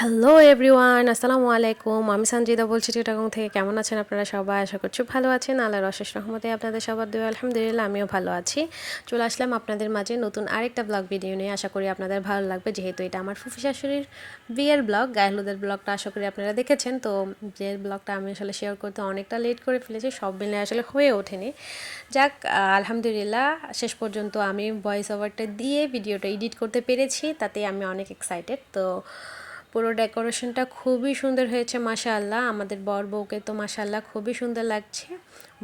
Hello everyone আসসালামু আলাইকুম আমি সঞ্জিদা বলছি চিটাগং থেকে। কেমন আছেন আপনারা সবাই? আশা করছি ভালো আছেন। আল্লাহর অশেষ রহমতে আপনাদের সবার দেওয়া আলহামদুলিল্লাহ, আমিও ভালো আছি। চলে আসলাম আপনাদের মাঝে নতুন আরেকটা ব্লগ ভিডিও নিয়ে। আশা করি আপনাদের ভালো লাগবে। যেহেতু এটা আমার ফুফি শাশুড়ির বিয়ের ব্লগ গায়েহলুদের ব্লগটা আশা করি আপনারা দেখেছেন। তো যে ব্লগটা আমি আসলে শেয়ার করতে অনেকটা লেট করে ফেলেছি, সব মিলে আসলে হয়ে ওঠেনি। যাক, আলহামদুলিল্লাহ, শেষ পর্যন্ত আমি ভয়েস ওভারটা দিয়ে ভিডিওটা এডিট করতে পেরেছি। তাতে আমি অনেক এক্সাইটেড তো পুরো ডেকোরেশনটা খুবই সুন্দর হয়েছে, মাশাআল্লাহ। আমাদের বর বউকে তো মাশাআল্লাহ খুবই সুন্দর লাগছে।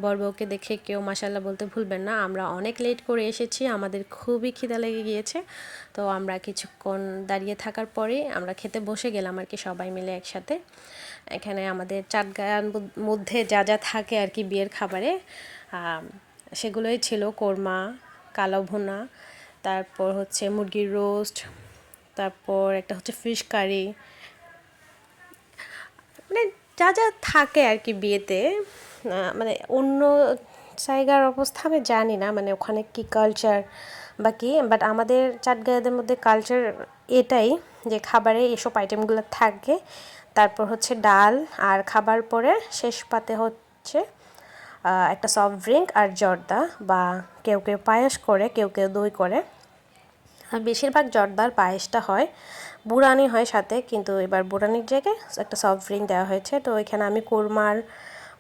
বর বউকে দেখে কেউ মাশাআল্লাহ বলতে ভুলবেন না। আমরা অনেক লেট করে এসেছি, আমাদের খুবই খিদা লেগে গিয়েছে। তো আমরা কিছুক্ষণ দাঁড়িয়ে থাকার পরে আমরা খেতে বসে গেলাম আর কি সবাই মিলে একসাথে। এখানে আমাদের চাট গায়ার মধ্যে যা যা থাকে আর কি বিয়ের খাবারে। সেগুলোই ছিল কোরমা, কালো ভুনা, তারপর হচ্ছে মুরগির রোস্ট তারপর একটা হচ্ছে ফিশ কারি মানে যা যা থাকে আর কি বিয়েতে মানে অন্য জায়গার অবস্থা আমি জানি না মানে ওখানে কি কালচার বা কি বাট আমাদের চাটগাঁয়েদের মধ্যে কালচার এটাই যে খাবারে এসব আইটেমগুলো থাকে। তারপর হচ্ছে ডাল, আর খাবার পরে শেষ পাতে হচ্ছে একটা সফট ড্রিঙ্ক আর জর্দা, বা কেউ কেউ পায়েস করে, কেউ কেউ দই করে। বেশিরভাগ জর্দার পায়েসটা হয়, বুড়ানি হয় সাথে, কিন্তু এবার বুড়ানির জায়গায় একটা সফট ড্রিঙ্ক দেওয়া হয়েছে। তো এখানে আমি কোরমার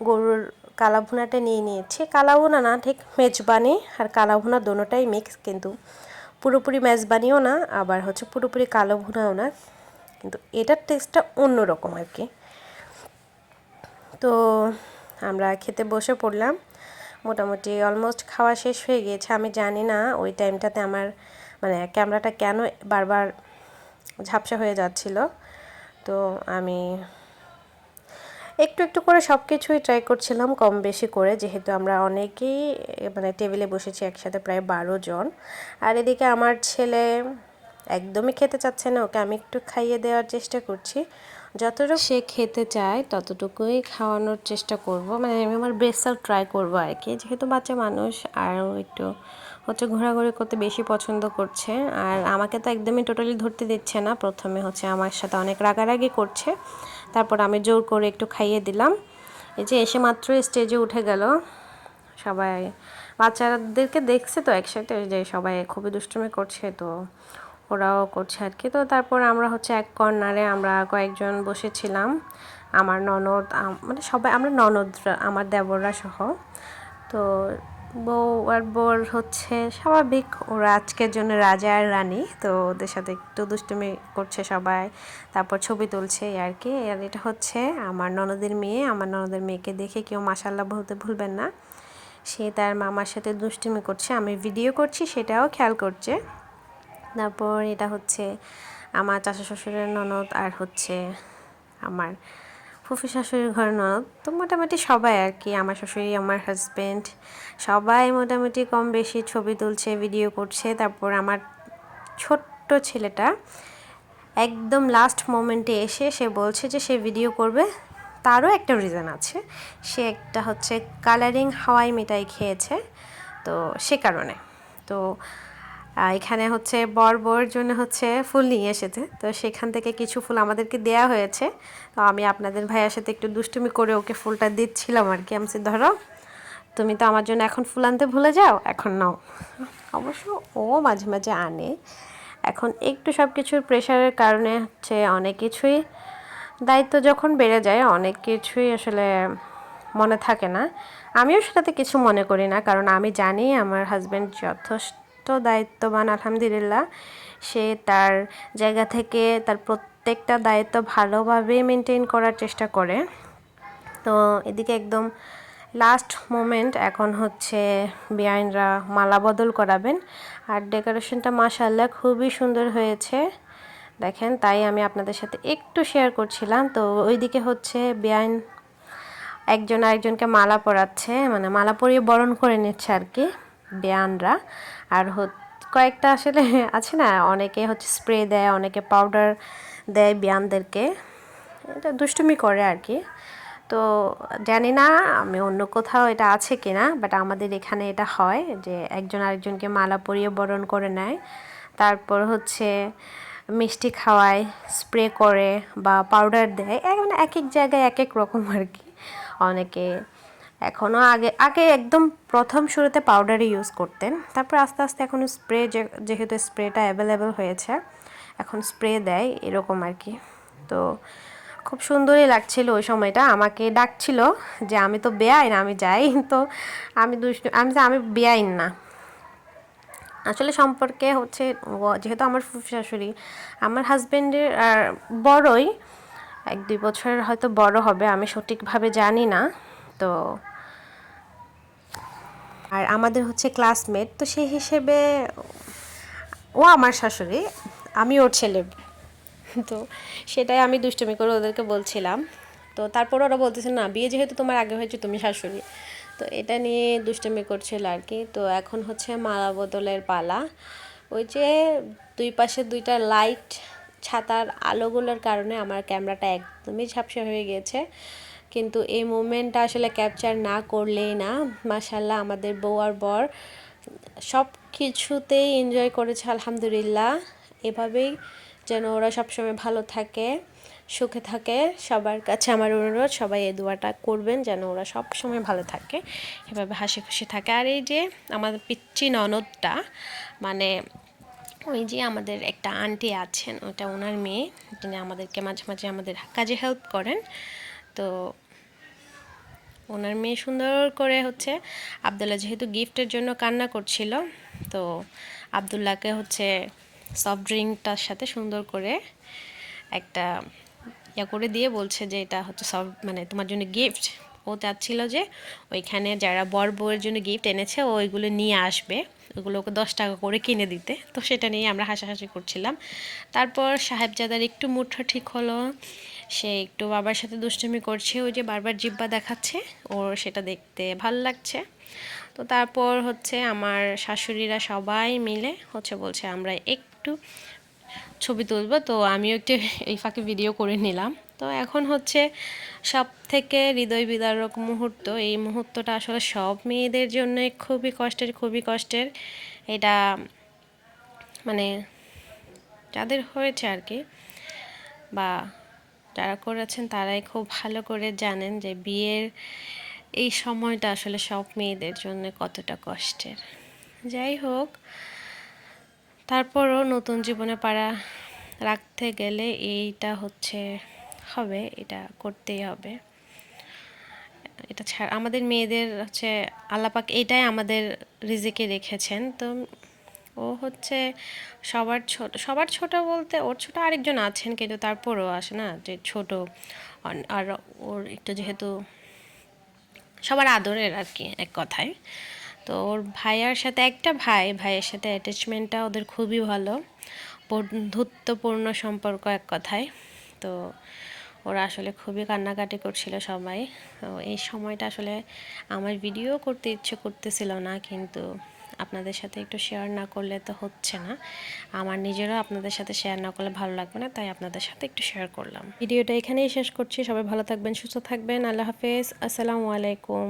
গরুর কালাভুনাটা নিয়ে নিয়েছি। কালাভুনা না, ঠিক মেজবানি আর কালাভুনা দোনোটাই মিক্স কিন্তু পুরোপুরি মেজবানিও না, আবার হচ্ছে পুরোপুরি কালো ভুনাও না, কিন্তু এটার টেস্টটা অন্যরকম আর কি। তো আমরা খেতে বসে পড়লাম। মোটামুটি অলমোস্ট খাওয়া শেষ হয়ে গিয়েছে। আমি জানি না, ওই টাইমটাতে আমার মানে ক্যামেরাটা কেন বারবার ঝাপসা হয়ে যাচ্ছিল, তো আমি একটু একটু করে সব কিছুই ট্রাই করছিলাম কম বেশি করে, যেহেতু আমরা অনেকেই মানে টেবিলে বসেছি একসাথে প্রায় বারো জন। আর এদিকে আমার ছেলে একদমই খেতে চাচ্ছে না, ওকে আমি একটু খাইয়ে দেওয়ার চেষ্টা করছি। যতটুকু সে খেতে চায়, ততটুকুই খাওয়ানোর চেষ্টা করব। মানে আমি আমার বেস্ট ট্রাই করব আর কি। যেহেতু বাচ্চা মানুষ, আরও একটু হচ্ছে ঘোরাঘুরি করতে বেশি পছন্দ করছে। আর আমাকে তো একদমই টোটালি ধরতে দিচ্ছে না। প্রথমে হচ্ছে আমার সাথে অনেক রাগারাগি করছে। তারপর আমি জোর করে একটু খাইয়ে দিলাম। এই যে এসে মাত্র স্টেজে উঠে গেল। সবাই বাচ্চাদেরকে দেখছে তো একসাথে, যে সবাই খুবই দুষ্টুমি করছে তো ওরাও করছে আর কি। তো তারপর আমরা হচ্ছে এক কর্নারে আমরা কয়েকজন বসেছিলাম। আমার ননদ মানে সবাই, আমরা ননদরা, আমার দেবররা সহ। তো বউ আর বোর হচ্ছে স্বাভাবিক। ওরা আজকের জন্য রাজা আর রানী, তো ওদের সাথে একটু দুষ্টুমি করছে সবাই। তারপর ছবি তুলছে আর কি। আর এটা হচ্ছে আমার ননদের মেয়ে। আমার ননদের মেয়েকে দেখে কেউ মাসাল্লাহ বলতে ভুলবেন না। সে তার মামার সাথে দুষ্টুমি করছে, আমি ভিডিও করছি, সেটাও খেয়াল করছে। তারপর এটা হচ্ছে আমার চাচা শ্বশুরের ননদ আর হচ্ছে আমার ফুফি শাশুড়ির ঘর ননদ তো মোটামুটি সবাই আর কি, আমার শাশুড়ি, আমার হাজব্যান্ড সবাই মোটামুটি কম বেশি ছবি তুলছে ভিডিও করছে। তারপর আমার ছোট্ট ছেলেটা একদম লাস্ট মোমেন্টে এসে সে বলছে যে সে ভিডিও করবে। তারও একটা রিজন আছে। সে একটা হচ্ছে কালারিং হাওয়াই মিঠাই খেয়েছে, তো সে কারণে। তো এখানে হচ্ছে বর বর জন্য হচ্ছে ফুল নিয়ে এসেছে। তো সেখান থেকে কিছু ফুল আমাদেরকে দেয়া হয়েছে। তো আমি আপনাদের ভাইয়ের সাথে একটু দুষ্টুমি করে ওকে ফুলটা দিচ্ছিলাম আর কি। আমি ধরো, তুমি তো আমার জন্য এখন ফুল আনতে ভুলে যাও? এখন নাও। অবশ্য ও মাঝে মাঝে আনে। এখন একটু সব কিছুর প্রেশারের কারণে হচ্ছে অনেক কিছুই দায়িত্ব যখন বেড়ে যায়, অনেক কিছুই আসলে মনে থাকে না। আমিও সেটাতে কিছু মনে করি না, কারণ আমি জানি আমার হাজব্যান্ড যথেষ্ট দায়িত্ববান, আলহামদুলিল্লাহ। সে তার জায়গা থেকে তার প্রত্যেকটা দায়িত্ব ভালোভাবে মেনটেন করার চেষ্টা করে। তো এদিকে একদম লাস্ট মোমেন্ট এখন হচ্ছে বিআইনরা মালা বদল করাবেন। আর ডেকোরেশনটা মাসাল্লাহ খুবই সুন্দর হয়েছে। দেখেন, তাই আমি আপনাদের সাথে একটু শেয়ার করছিলাম। তো ওইদিকে হচ্ছে বিআইন একজন আরেকজনকে মালা পরাচ্ছে মানে মালা পরিয়ে বরণ করে নিচ্ছে আর কি। বেয়ানরা আর কয়েকটা আসলে আছে না, অনেকে হচ্ছে স্প্রে দেয়, অনেকে পাউডার দেয় বিয়ানদেরকে। এটা দুষ্টুমি করে আর কি তো জানি না, আমি অন্য কোথাও এটা আছে কি না বাট আমাদের এখানে এটা হয় যে একজন আরেকজনকে মালা পরিয়ে বরণ করে নেয়। তারপর হচ্ছে মিষ্টি খাওয়ায় স্প্রে করে বা পাউডার দেয়। মানে এক এক জায়গায় এক এক রকম আর কি অনেকে এখনও আগে আগে একদম প্রথম শুরুতে পাউডারই ইউজ করতেন। তারপর আস্তে আস্তে এখন স্প্রে যেহেতু স্প্রেটা অ্যাভেলেবেল হয়েছে, এখন স্প্রে দেয় এরকম আর কি। তো খুব সুন্দরই লাগছিল ওই সময়টা। আমাকে ডাকছিল যে, আমি তো বেআইন, আমি যাই। তো আমি দুষ্ট, আমি আমি বেআইন না। আসলে সম্পর্কে হচ্ছে যেহেতু আমার ফুফ শাশুড়ি, আমার হাজব্যান্ডের আর বড়ই, এক দুই বছর হয়তো বড় হবে, আমি সঠিকভাবে জানি না। তো আর আমাদের হচ্ছে ক্লাসমেট তো সেই হিসেবে ও আমার শাশুড়ি, আমি ওর ছেলে। তো সেটাই আমি দুষ্টমি করে ওদেরকে বলছিলাম। তো তারপর ওরা বলতেছে, না, বিয়ে যেহেতু তোমার আগে হয়েছে, তুমি শাশুড়ি। তো এটা নিয়ে দুষ্টমি করছিল আর কি। তো এখন হচ্ছে মালা বদলের পালা। ওই যে দুই পাশে দুইটা লাইট ছাতার আলোগুলোর কারণে আমার ক্যামেরাটা একদমই ঝাপসা হয়ে গিয়েছে কিন্তু এই মুমেন্টটা আসলে ক্যাপচার না করলেই না মাসাল্লাহ আমাদের বউ আর বর সব কিছুতেই এনজয় করেছে, আলহামদুলিল্লাহ। এভাবেই যেন ওরা সবসময় ভালো থাকে, সুখে থাকে। সবার কাছে আমার অনুরোধ, সবাই এই দোয়াটা করবেন যেন ওরা সব সময় ভালো থাকে, এভাবে হাসি খুশি থাকে। আর এই যে আমাদের পিচ্ছি ননদটা মানে ওই যে আমাদের একটা আন্টি আছেন, ওটা ওনার মেয়ে যিনি আমাদেরকে মাঝে মাঝে আমাদের কাজে হেল্প করেন। তো ওনার মেয়ে সুন্দর করে হচ্ছে আবদুল্লাহ যেহেতু গিফটের জন্য কান্না করছিল, তো আবদুল্লাহকে হচ্ছে সফট ড্রিঙ্কটার সাথে সুন্দর করে একটা ইয়া করে দিয়ে বলছে যে এটা হচ্ছে সব মানে তোমার জন্য গিফট ও চাচ্ছিল যে ওইখানে যারা বর বউয়ের জন্য গিফট এনেছে, ও ওইগুলো নিয়ে আসবে। ওগুলো ওকে দশ টাকা করে কিনে দিতে। তো সেটা নিয়ে আমরা হাসাহাসি করছিলাম। তারপর সাহেবজাদার একটু মুঠো ঠিক হলো। সে একটু বাবার সাথে দুষ্টুমি করছে। ওই যে বারবার জিব্বা দেখাচ্ছে, ওর সেটা দেখতে ভালো লাগছে। তো তারপর হচ্ছে আমার শাশুড়িরা সবাই মিলে হচ্ছে বলছে, আমরা একটু ছবি তুলবো। তো আমিও একটু এই ফাঁকে ভিডিও করে নিলাম। তো এখন হচ্ছে সব থেকে হৃদয় বিদারক মুহূর্ত। এই মুহূর্তটা আসলে সব মেয়েদের জন্য খুবই কষ্টের খুবই কষ্টের। এটা মানে যাদের হয়েছে আর কি বা যারা করেছেন তারাই খুব ভালো করে জানেন যে বিয়ের এই সময়টা আসলে সব মেয়েদের জন্য কতটা কষ্টের। যাই হোক, তারপরও নতুন জীবনে পাড়া রাখতে গেলে এইটা হচ্ছে হবে, এটা করতেই হবে। এটা ছাড়া, আমাদের মেয়েদের হচ্ছে আল্লাপাক এটাই আমাদের রিজিকে রেখেছেন। তো ও হচ্ছে সবার ছোট সবার ছোট বলতে ওর ছোট আরেকজন আছেন, কিন্তু তারপরও আসে না যে ছোট। আর ওর একটু যেহেতু সবার আদরের আর কি এক কথায়। তো ওর ভাইয়ার সাথে, একটা ভাই, ভাইয়ের সাথে অ্যাটাচমেন্টটা ওদের খুবই ভালো। বন্ধুত্বপূর্ণ সম্পর্ক এক কথায়। তো ওরা আসলে খুবই কান্নাকাটি করছিল সবাই। এই সময়টা আসলে আমার ভিডিও করতে ইচ্ছে করতেছিল না, কিন্তু আপনাদের সাথে একটু শেয়ার না করলে তো হচ্ছে না। আমার নিজেরও আপনাদের সাথে শেয়ার না করলে ভালো লাগবে না, তাই আপনাদের সাথে একটু শেয়ার করলাম। ভিডিওটা এখানেই শেষ করছি, সবাই ভালো থাকবেন, সুস্থ থাকবেন, আল্লাহ হাফেজ, আসসালামু আলাইকুম।